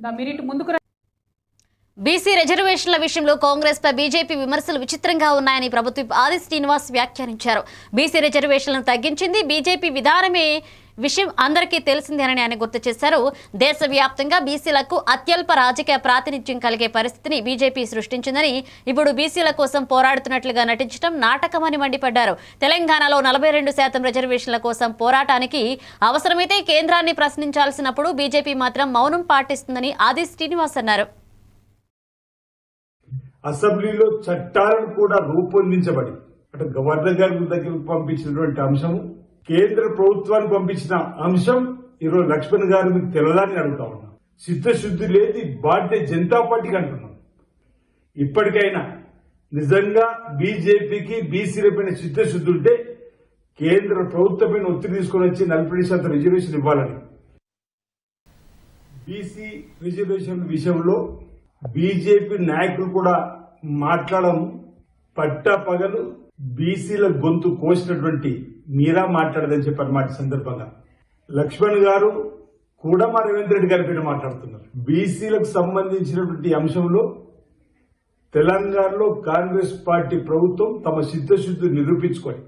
The minute ముందుకు BC రిజర్వేషన్ల విషయంలో కాంగ్రెస్ పై బీజేపీ విమర్శలు విచిత్రంగా ఉన్నాయని ప్రభుత్వ ఆది శ్రీనివాస్ వ్యాఖ్యానించారు. బీసీ రిజర్వేషన్లను తగ్గించింది బీజేపీ విధానమే విషయం అందరికీ తెలిసిందేనని ఆయన గుర్తు చేశారు. దేశవ్యాప్తంగా బీసీలకు అత్యల్ప రాజకీయ ప్రాతినిధ్యం కలిగే పరిస్థితిని బీజేపీ సృష్టించిందని ఇప్పుడు బీసీల కోసం పోరాడుతున్నట్లుగా నటించడం నాటకమని మండిపడ్డారు. తెలంగాణలో నలభై రెండు శాతం రిజర్వేషన్ల కోసం పోరాటానికి అవసరమైతే కేంద్రాన్ని ప్రశ్నించాల్సినప్పుడు బీజేపీ మాత్రం మౌనం పాటిస్తుందని ఆది శ్రీనివాస్ అన్నారు. అసెంబ్లీలో చట్టాలను కూడా రూపొందించబడి అంటే గవర్నర్ గారి దగ్గరకు పంపించినటువంటి అంశం కేంద్ర ప్రభుత్వానికి పంపించిన అంశం ఈరోజు లక్ష్మణ్ గారు మీకు తెలదని అడుగుతా ఉన్నాం. చిత్తశుద్ధి లేని భారతీయ జనతా పార్టీకి అంటున్నాం. ఇప్పటికైనా నిజంగా బీజేపీకి బీసీలపైన చిత్తశుద్ధి ఉంటే కేంద్ర ప్రభుత్వమైన ఒత్తిడి తీసుకొని వచ్చి నలభై శాతం రిజర్వేషన్ ఇవ్వాలని. బీసీ రిజర్వేషన్ విషయంలో బీజేపీ నాయకులు కూడా మాట్లాడడం పట్టపగలు బీసీల గొంతు కోసినటువంటి మీరా మాట్లాడదని చెప్పారు మాట సందర్భంగా. లక్ష్మణ్ గారు కూడా మా రేవంత్ రెడ్డి గారి పేరు మాట్లాడుతున్నారు. బీసీలకు సంబంధించినటువంటి అంశంలో తెలంగాణలో కాంగ్రెస్ పార్టీ ప్రభుత్వం తమ సిద్ధశుద్ధి నిరూపించుకొని